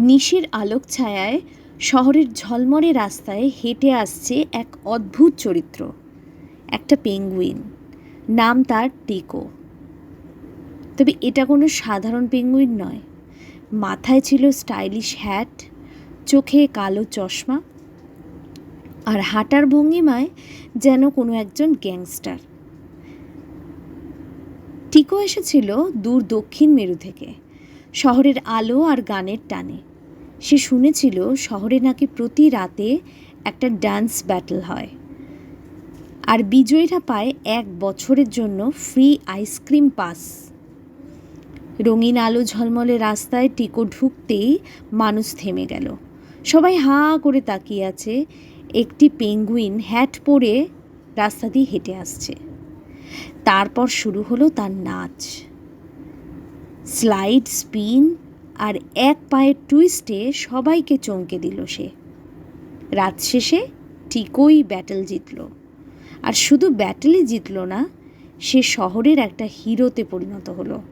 নিশির আলোক ছায়ায় শহরের ঝলমরে রাস্তায় হেঁটে আসছে এক অদ্ভুত চরিত্র, একটা পেঙ্গুইন। নাম তার টিকো। তবে এটা কোনো সাধারণ পেঙ্গুইন নয়। মাথায় ছিল স্টাইলিশ হ্যাট, চোখে কালো চশমা, আর হাঁটার ভঙ্গিমায় যেন কোনো একজন গ্যাংস্টার। টিকো এসেছিল দূর দক্ষিণ মেরু থেকে, শহরের আলো আর গানের টানে। সে শুনেছিল শহরে নাকি প্রতি রাতে একটা ডান্স ব্যাটল হয়। আর বিজয়ীরা পায় এক বছরের জন্য ফ্রি আইসক্রিম পাস রঙিন আলো ঝলমলে রাস্তায় টিকো ঢুকতেই মানুষ থেমে গেল। সবাই হাঁ করে তাকিয়ে আছে। একটি পেঙ্গুইন হ্যাট পরে রাস্তা দিয়ে হেঁটে আসছে। তারপর শুরু হলো তার নাচ। স্লাইড স্পিন আর এক পায়ের টুইস্টে সবাইকে চমকে দিল সে। রাত শেষে টিকোই ব্যাটেল জিতল। আর শুধু ব্যাটেলই জিতল না, সে শহরের একটা হিরোতে পরিণত হলো।